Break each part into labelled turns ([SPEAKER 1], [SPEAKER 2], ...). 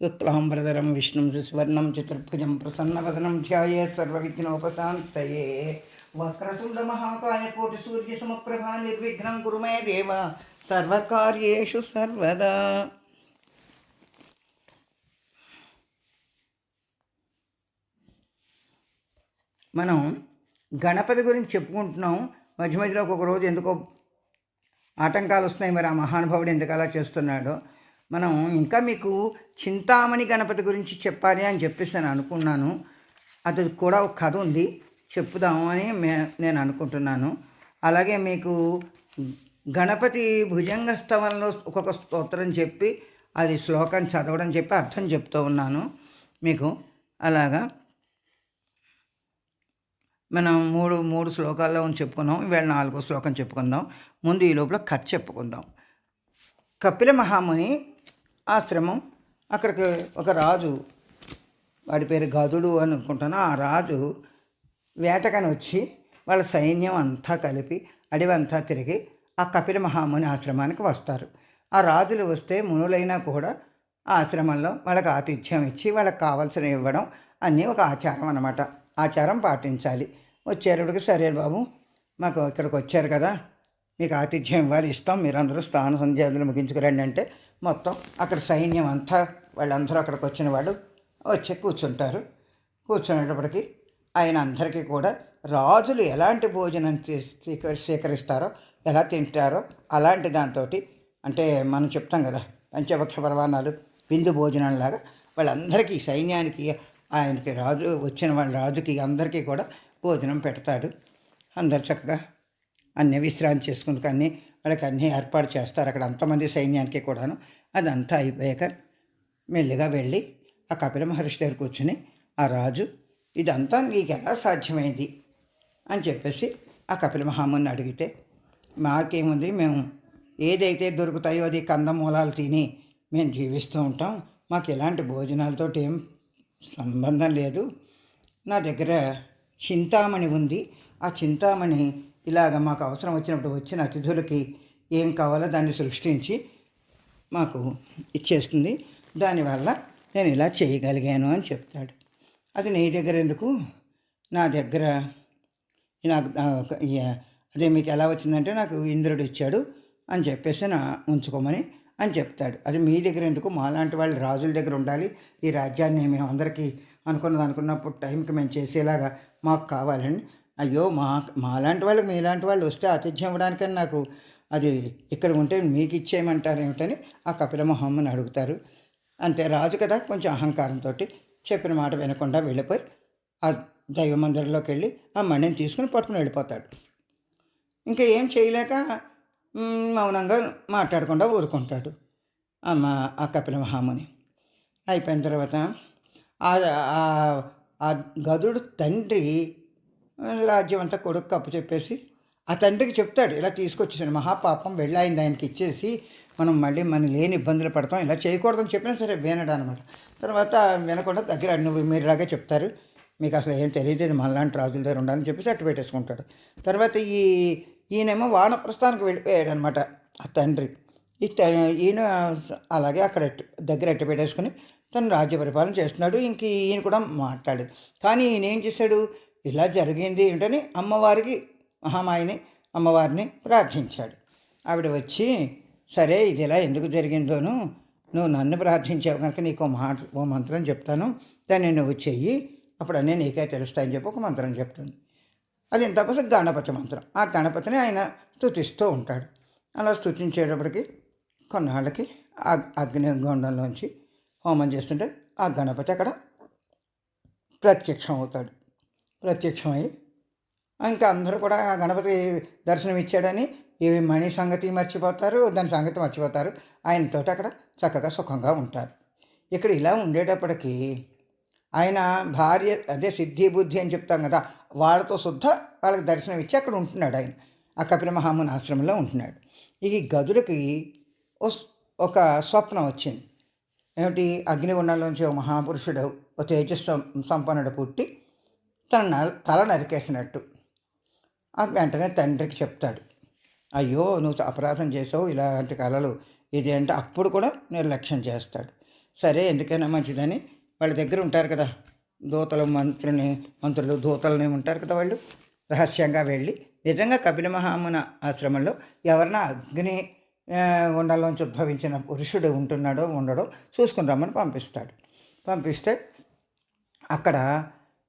[SPEAKER 1] శుక్లాంబరధరం విష్ణుం సువర్ణం చతుర్భుజం ప్రసన్నవదనం ధ్యాయే సర్వవిఘ్నోపశాంతయే వక్రతుండ మహాకాయ కోటి సూర్య సమప్రభా నిర్విఘ్నం గురుమే దేవ సర్వకార్యేషు సర్వదా మనం గణపతి గురించి చెప్పుకుంటున్నాం. మధ్య మధ్యలో ఒక్కొక్క రోజు ఎందుకో ఆటంకాలు వస్తున్నాయి మరి ఆ మహానుభావుడు ఎందుకు అలా చేస్తున్నాడో? మనం ఇంకా మీకు చింతామణి గణపతి గురించి చెప్పాలి అని చెప్పేసి నేను అనుకున్నాను. అది కూడా ఒక కథ ఉంది. చెప్పుదాము అని మే నేను అనుకుంటున్నాను. అలాగే మీకు గణపతి భుజంగ స్తవంలో ఒక్కొక్క స్తోత్రం చెప్పి అది శ్లోకం చదవడం చెప్పి అర్థం చెప్తూ ఉన్నాను మీకు. అలాగా. మనం మూడు మూడు శ్లోకాల్లో ఉంది చెప్పుకున్నాం ఈవేళ నాలుగో శ్లోకం చెప్పుకుందాం. ముందు ఈ లోపల కథ చెప్పుకుందాం. కపిల మహాముని ఆశ్రమం. అక్కడికి ఒక రాజు వాడి పేరు గదుడు అని అనుకుంటాను. ఆ రాజు వేటకని వచ్చి వాళ్ళ సైన్యం అంతా కలిపి అడవంతా తిరిగి ఆ కపిల మహాముని ఆశ్రమానికి వస్తారు. ఆ రాజులు వస్తే మునులైనా కూడా ఆ ఆశ్రమంలో వాళ్ళకి ఆతిథ్యం ఇచ్చి వాళ్ళకి కావాల్సిన ఇవ్వడం అన్నీ ఒక ఆచారం అన్నమాట. ఆచారం పాటించాలి. వచ్చేటప్పటికి సరే బాబు మాకు ఇక్కడికి వచ్చారు కదా మీకు ఆతిథ్యం ఇవ్వాలి ఇస్తాం. మీరందరూ స్నాన సంధ్యాదులు ముగించుకురండి అంటే మొత్తం అక్కడ సైన్యం అంతా వాళ్ళందరూ అక్కడికి వచ్చిన వాళ్ళు వచ్చి కూర్చుంటారు. కూర్చునేటప్పటికి ఆయన అందరికీ కూడా రాజులు ఎలాంటి భోజనం తీ- స్వీక- స్వీకరిస్తారో ఎలా తింటారో అలాంటి దాంతో అంటే మనం చెప్తాం కదా పంచభక్ష పర్వాణాలు విందు భోజనంలాగా వాళ్ళందరికీ సైన్యానికి ఆయనకి రాజు వచ్చిన వాళ్ళ రాజుకి అందరికీ కూడా భోజనం పెడతాడు. అందరు చక్కగా అన్నీ విశ్రాంతి చేసుకుందుకు కానీ వాళ్ళకి అన్నీ ఏర్పాటు చేస్తారు. అక్కడ అంతమంది సైన్యానికి కూడాను. అదంతా అయిపోయాక మెల్లిగా వెళ్ళి ఆ కపిల మహర్షి దగ్గర కూర్చుని ఆ రాజు ఇదంతా నీకు ఎలా సాధ్యమైంది? అని చెప్పేసి ఆ కపిల మహాముని అడిగితే మాకేముంది? మేము ఏదైతే దొరుకుతాయో అది కందమూలాలు తిని మేము జీవిస్తూ ఉంటాం. మాకు ఎలాంటి భోజనాలతో ఏం సంబంధం లేదు. నా దగ్గర చింతామణి ఉంది. ఆ చింతామణి ఇలాగ మాకు అవసరం వచ్చినప్పుడు వచ్చిన అతిథులకి ఏం కావాలో దాన్ని సృష్టించి మాకు ఇచ్చేస్తుంది. దానివల్ల నేను ఇలా చేయగలిగాను అని చెప్తాడు. అది నీ దగ్గర ఎందుకు? నా దగ్గర నాకు అదే మీకు ఎలా వచ్చిందంటే నాకు ఇంద్రుడు ఇచ్చాడు అని చెప్పేసి నా ఉంచుకోమని అని చెప్తాడు. అది మీ దగ్గర ఎందుకు? మాలాంటి వాళ్ళు రాజుల దగ్గర ఉండాలి. ఈ రాజ్యాన్ని మేము అందరికీ అనుకున్నది అనుకున్నప్పుడు టైంకి మేము చేసేలాగా మాకు కావాలని అయ్యో మా మాలాంటి వాళ్ళు మీలాంటి వాళ్ళు వస్తే ఆతిథ్యం ఇవ్వడానికని నాకు అది ఇక్కడ ఉంటే మీకు ఇచ్చేయమంటారు ఏమిటని ఆ కపిల మొహమ్మని అడుగుతారు. అంతే రాజు కదా కొంచెం అహంకారంతో చెప్పిన మాట వినకుండా వెళ్ళిపోయి ఆ దైవ మందిరంలోకి వెళ్ళి ఆ మణిని తీసుకుని పట్టుకుని వెళ్ళిపోతాడు. ఇంకా ఏం చేయలేక మౌనంగా మాట్లాడకుండా ఊరుకుంటాడు అమ్మ ఆ కపిల మహాముని అయిపోయిన తర్వాత ఆ- గదుడు తండ్రి రాజ్యం అంతా కొడుకు కప్పు చెప్పేసి ఆ తండ్రికి చెప్తాడు ఇలా తీసుకొచ్చేసాను మహాపాపం వెళ్ళాయింది ఆయనకి ఇచ్చేసి మనం మళ్ళీ మన లేని ఇబ్బందులు పడతాం ఇలా చేయకూడదని చెప్పినా సరే వినడు అనమాట తర్వాత వినకుండా దగ్గర నువ్వు మీరులాగే చెప్తారు మీకు అసలు ఏం తెలియదు మనలాంటి రాజుల దగ్గర ఉండాలని చెప్పేసి అట్టు పెట్టేసుకుంటాడు. తర్వాత ఈ ఈయనేమో వానప్రస్థానికి వెళ్ళిపోయాడు అనమాట ఆ తండ్రి. ఈ త- ఈయన అలాగే అక్కడ దగ్గర ఎట్టు పెట్టేసుకుని తను రాజ్య పరిపాలన చేస్తున్నాడు ఇంక ఈయన కూడా మాట్లాడేది కానీ ఈయన ఏం చేశాడు ఇలా జరిగింది ఏంటని అమ్మవారికి మహామాయిని అమ్మవారిని ప్రార్థించాడు. ఆవిడ వచ్చి సరే ఇది ఇలా ఎందుకు జరిగిందోను నువ్వు నన్ను ప్రార్థించావు కనుక నీకు ఓ మాట ఓ మంత్రం చెప్తాను. దాన్ని నువ్వు చెయ్యి అప్పుడు అన్నీ నీకే తెలుస్తాయని చెప్పి ఒక మంత్రం చెప్తుంది. అది తప్పసి గణపతి మంత్రం. ఆ గణపతిని ఆయన స్థుతిస్తూ ఉంటాడు. అలా స్తుతించేటప్పటికి కొన్నాళ్ళకి ఆ అగ్నిగుండంలోంచి హోమం చేస్తుంటే ఆ గణపతి అక్కడ ప్రత్యక్షం అవుతాడు ప్రత్యక్షమై. ఇంకా అందరూ కూడా గణపతి దర్శనం ఇచ్చాడని ఇవి మణి సంగతి మర్చిపోతారు దాని సంగతి మర్చిపోతారు. ఆయనతో అక్కడ చక్కగా సుఖంగా ఉంటారు. ఇక్కడ ఇలా ఉండేటప్పటికీ ఆయన భార్య అదే సిద్ధి బుద్ధి అని చెప్తాం కదా వాళ్ళతో శుద్ధ వాళ్ళకి దర్శనం ఇచ్చి అక్కడ ఉంటున్నాడు ఆయన. ఆ కపిల మహాముని ఆశ్రమంలో ఉంటున్నాడు. ఈ గదులకి ఒక స్వప్నం వచ్చింది. ఏమిటి? అగ్నిగుండంలోంచి ఒక మహాపురుషుడు ఒక తేజస్సు సంపన్నుడు పుట్టి తన తల నరికేసినట్టు. వెంటనే తండ్రికి చెప్తాడు అయ్యో నువ్వు అపరాధం చేసావు ఇలాంటి కళలు ఇది అంటే అప్పుడు కూడా నిర్లక్ష్యం చేస్తాడు. సరే ఎందుకైనా మంచిదని. వాళ్ళ దగ్గర ఉంటారు కదా దూతలు మంత్రుని మంత్రులు దూతలని ఉంటారు కదా వాళ్ళు. రహస్యంగా వెళ్ళి నిజంగా కపిల మహామున ఆశ్రమంలో ఎవరన్నా అగ్ని ఆ, ఉద్భవించిన పురుషుడు ఉంటున్నాడో ఉండడో చూసుకుని రమ్మని పంపిస్తాడు. పంపిస్తే అక్కడ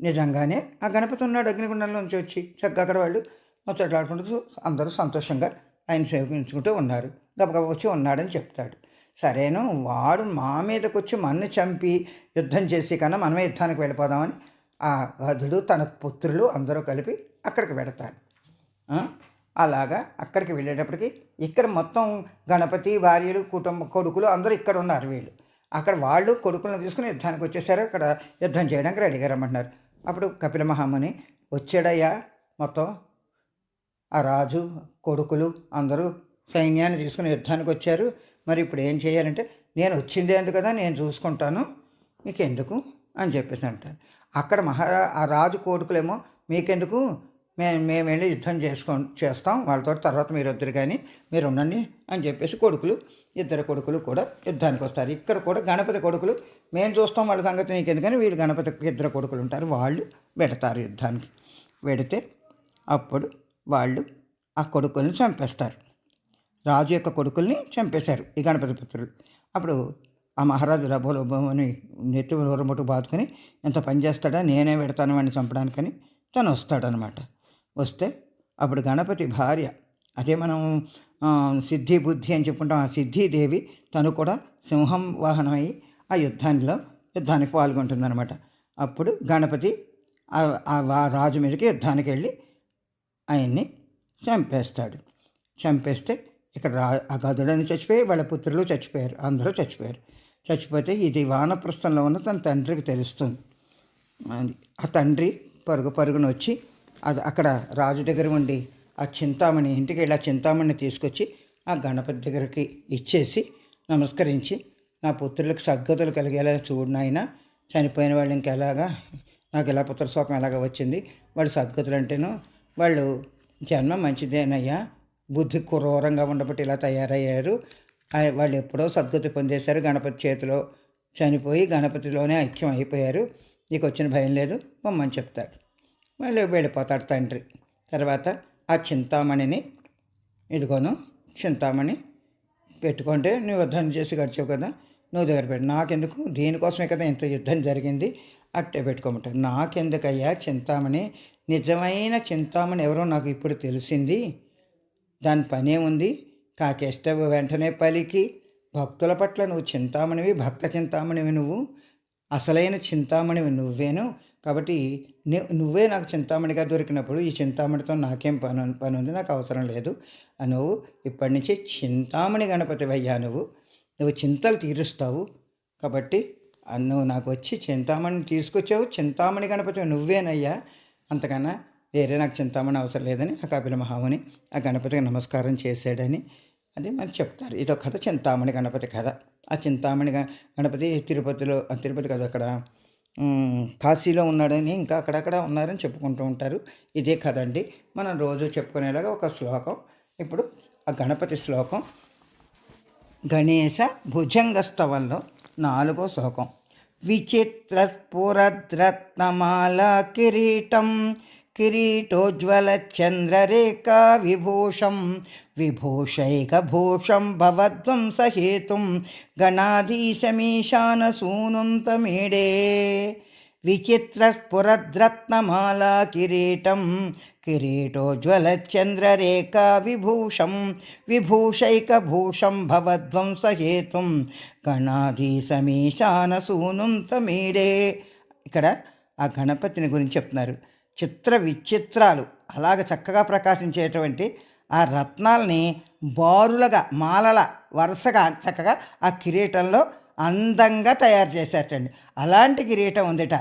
[SPEAKER 1] నిజంగానే ఆ గణపతి ఉన్నాడు అగ్నిగుండంలోంచి వచ్చి చక్కగా అక్కడ వాళ్ళు ముచ్చట్లాడుకుంటూ అందరూ సంతోషంగా ఆయన సేవించుకుంటూ ఉన్నారు. గబగబ వచ్చి ఉన్నాడని చెప్తాడు. సరేను వాడు మా మీదకి వచ్చి మన్ను చంపి యుద్ధం చేసి కన్నా మనమే యుద్ధానికి వెళ్ళిపోదామని ఆ వధుడు తన పుత్రులు అందరూ కలిపి అక్కడికి పెడతారు అలాగా అక్కడికి వెళ్ళేటప్పటికి ఇక్కడ మొత్తం గణపతి భార్యలు కుటుంబ కొడుకులు అందరూ ఇక్కడ ఉన్నారు వీళ్ళు. అక్కడ వాళ్ళు కొడుకులను తీసుకుని యుద్ధానికి వచ్చేసారు. అక్కడ యుద్ధం చేయడానికి రెడీగా రమ్మంటున్నారు. అప్పుడు కపిల మహాముని వచ్చాడయ్యా. మొత్తం ఆ రాజు కొడుకులు అందరూ సైన్యాన్ని తీసుకుని యుద్ధానికి వచ్చారు. మరి ఇప్పుడు ఏం చేయాలంటే నేను వచ్చిందే ఎందుకు కదా నేను చూసుకుంటాను. మీకెందుకు? అని చెప్పేసి అంటారు. అక్కడ మహారా ఆ రాజు కొడుకులేమో మీకెందుకు? మేము మేము వెళ్ళి యుద్ధం చేసుకో చేస్తాం. వాళ్ళతో తర్వాత మీరు వద్దరు కానీ మీరు ఉండండి అని చెప్పేసి కొడుకులు ఇద్దరు కొడుకులు కూడా యుద్ధానికి వస్తారు. ఇక్కడ కూడా గణపతి కొడుకులు మేము చూస్తాం వాళ్ళ సంగతి నీకు ఎందుకని వీళ్ళు గణపతికి ఇద్దరు కొడుకులు ఉంటారు. వాళ్ళు పెడతారు యుద్ధానికి. పెడితే అప్పుడు వాళ్ళు ఆ కొడుకుల్ని చంపేస్తారు. రాజు యొక్క కొడుకుల్ని చంపేశారు ఈ గణపతి పుత్రులు. అప్పుడు ఆ మహారాజు లభోలభోమని నెత్తి ఉరముట్టు బాదుకుని ఎంత పని చేస్తాడా? నేనే పెడతాను వాడిని చంపడానికని తను వస్తాడనమాట వస్తే అప్పుడు గణపతి భార్య అదే మనం సిద్ధి బుద్ధి అని చెప్పుకుంటాం ఆ సిద్ధిదేవి తను కూడా సింహం వాహనమై ఆ యుద్ధానిలో యుద్ధానికి పాల్గొంటుందన్నమాట. అప్పుడు గణపతి ఆ- వా- రాజు మీదకి యుద్ధానికి వెళ్ళి ఆయన్ని చంపేస్తాడు. చంపేస్తే ఇక్కడ రా ఆ గదుడని చచ్చిపోయి వాళ్ళ పుత్రులు చచ్చిపోయారు అందరూ చచ్చిపోయారు. చచ్చిపోతే ఇది వానప్రస్థంలో ఉన్న తన తండ్రికి తెలుస్తుంది. అది ఆ తండ్రి పరుగు పరుగున వచ్చి అది అక్కడ రాజు దగ్గర ఉండి ఆ చింతామణి ఇంటికి వెళ్ళి ఆ చింతామణిని తీసుకొచ్చి ఆ గణపతి దగ్గరికి ఇచ్చేసి నమస్కరించి నా పుత్రులకు సద్గతులు కలిగేలా చూడు నాయన చనిపోయిన వాళ్ళు ఇంకెలాగా నాకు ఇలా పుత్రశోకం ఎలాగ వచ్చింది వాళ్ళు సద్గతులు అంటేను వాళ్ళు జన్మ మంచిదేనయ్యా బుద్ధి క్రూరంగా ఉండబట్టి ఇలా తయారయ్యారు వాళ్ళు ఎప్పుడో సద్గతి పొందేశారు గణపతి చేతిలో చనిపోయి గణపతిలోనే ఐక్యం అయిపోయారు నీకు వచ్చిన భయం లేదు మమ్మని చెప్తాడు. మళ్ళీ వెళ్ళిపోతాడు తండ్రి. తర్వాత ఆ చింతామణిని ఇదిగోను చింతామణి పెట్టుకుంటే నువ్వు యుద్ధం చేసి గడిచావు కదా నువ్వు దగ్గర పెట్టు. నాకెందుకు? దీనికోసమే కదా ఇంత యుద్ధం జరిగింది. అట్టే పెట్టుకోమంటారు నాకెందుకయ్యా చింతామణి? నిజమైన చింతామణి ఎవరో నాకు ఇప్పుడు తెలిసింది. దాని పనే ఉంది. కాకేస్తే వెంటనే పలికి. భక్తుల పట్ల నువ్వు చింతామణివి భక్త చింతామణివి నువ్వు. అసలైన చింతామణివి నువ్వేను. కాబట్టి నువ్వే నాకు చింతామణిగా దొరికినప్పుడు ఈ చింతామణితో నాకేం పని పని ఉంది? నాకు అవసరం లేదు. ఆ నువ్వు ఇప్పటి నుంచి చింతామణి గణపతి అయ్యా నువ్వు. నువ్వు చింతలు తీరుస్తావు. కాబట్టి నువ్వు నాకు వచ్చి చింతామణిని తీసుకొచ్చావు. చింతామణి గణపతి నువ్వేనయ్యా. అంతకన్నా వేరే నాకు చింతామణి అవసరం లేదని ఆ కపిల మహాముని ఆ గణపతికి నమస్కారం చేశాడని అది మనకు చెప్తారు. ఇదో కథ. చింతామణి గణపతి కథ. ఆ చింతామణి గణపతి తిరుపతిలో తిరుపతి కదా అక్కడ కాశీలో ఉన్నాడని ఇంకా అక్కడక్కడ ఉన్నారని చెప్పుకుంటూ ఉంటారు. ఇదే కదండి మనం రోజు చెప్పుకునేలాగా ఒక శ్లోకం. ఇప్పుడు ఆ గణపతి శ్లోకం. గణేశ భుజంగస్తవంలో నాలుగో శ్లోకం. విచిత్ర స్ఫురద్రత్నమాల కిరీటం కిరీటోజ్వల చంద్రరేఖా విభూషం విభూషైకభూషం భవద్వంసహేతుం గణాధీశమీశాన సూనుంతమీడే విచిత్ర స్ఫురద్రత్నమాలా కిరీటం కిరీటోజ్వలచంద్రరేఖా విభూషం విభూషైకభూషం భవద్వంసహేతుం గణాధీశమీశాన సూనుంతమీడే ఇక్కడ ఆ గణపతిని గురించి చెప్తున్నారు. చిత్ర విచిత్రాలు అలాగ చక్కగా ప్రకాశించేటువంటి ఆ రత్నాల్ని బారులగా మాలల వరుసగా చక్కగా ఆ కిరీటంలో అందంగా తయారు చేశారటండి. అలాంటి కిరీటం ఉందిట.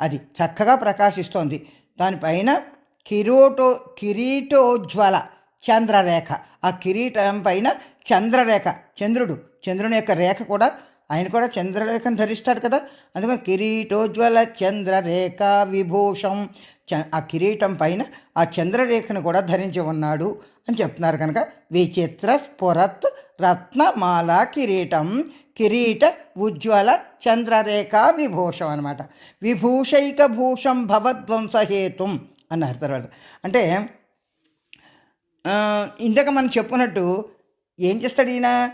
[SPEAKER 1] అది చక్కగా ప్రకాశిస్తోంది. దానిపైన కిరీటో కిరీటోజ్వల చంద్రరేఖ. ఆ కిరీటం పైన చంద్రరేఖ చంద్రుడు. చంద్రుని యొక్క రేఖ కూడా ఆయన కూడా చంద్రరేఖను ధరిస్తాడు కదా. అందుకని కిరీటోజ్వల చంద్రరేఖ విభూషం చ- ఆ కిరీటం పైన ఆ చంద్రరేఖను కూడా ధరించి ఉన్నాడు అని చెప్తున్నారు కనుక. విచిత్ర స్ఫురత్ రత్నమాల కిరీటం. కిరీట ఉజ్వల చంద్రరేఖ విభూషం అనమాట విభూషైక భూషం భవద్వంసహేతుం అన్నారు తర్వాత అంటే ఇందాక మనం చెప్పుకున్నట్టు ఏం చేస్తాడు ఈయన?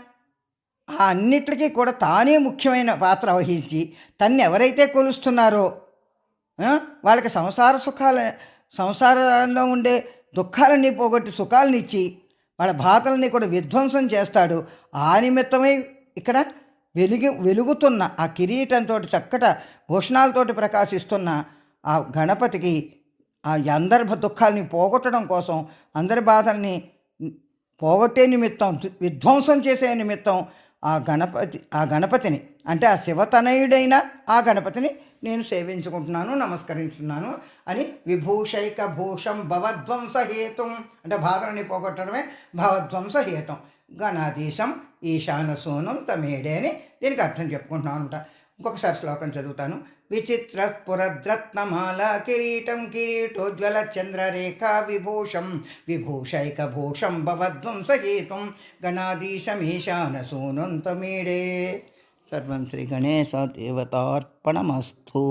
[SPEAKER 1] ఆ అన్నిటికీ కూడా తానే ముఖ్యమైన పాత్ర వహించి తన్ని ఎవరైతే కొలుస్తున్నారో వాళ్ళకి సంసార సుఖాల సంసారంలో ఉండే దుఃఖాలన్నీ పోగొట్టి సుఖాలనిచ్చి వాళ్ళ బాధల్ని కూడా విధ్వంసం చేస్తాడు. ఆ నిమిత్తమై ఇక్కడ వెలుగు వెలుగుతున్న ఆ కిరీటంతో చక్కట భూషణాలతోటి ప్రకాశిస్తున్న ఆ గణపతికి ఆ అందరి దుఃఖాలని పోగొట్టడం కోసం అందరి బాధల్ని పోగొట్టే నిమిత్తం విధ్వంసం చేసే నిమిత్తం ఆ గణపతి ఆ గణపతిని అంటే ఆ శివతనయుడైన ఆ గణపతిని నేను సేవించుకుంటున్నాను నమస్కరించున్నాను అని విభూషైక భూషం భవధ్వంసహేతం అంటే బాధలని పోగొట్టడమే భవధ్వంసహేతం. గణాధీశం ఈశాన సోనం తమేడే అని దీనికి అర్థం చెప్పుకుంటున్నాను అనమాట ఇంకొకసారి శ్లోకం చదువుతాను. విచిత్ర పురద్రత్నమాల కిరీటం కిరీటోజ్వల చంద్రరేఖా విభూషం విభూషైకభూషం భూషం భవధ్వంసహేతం గణాధీశమీశాన సూనంతమీడే. సర్వం శ్రీ గణేశ దేవతార్పణమస్తు.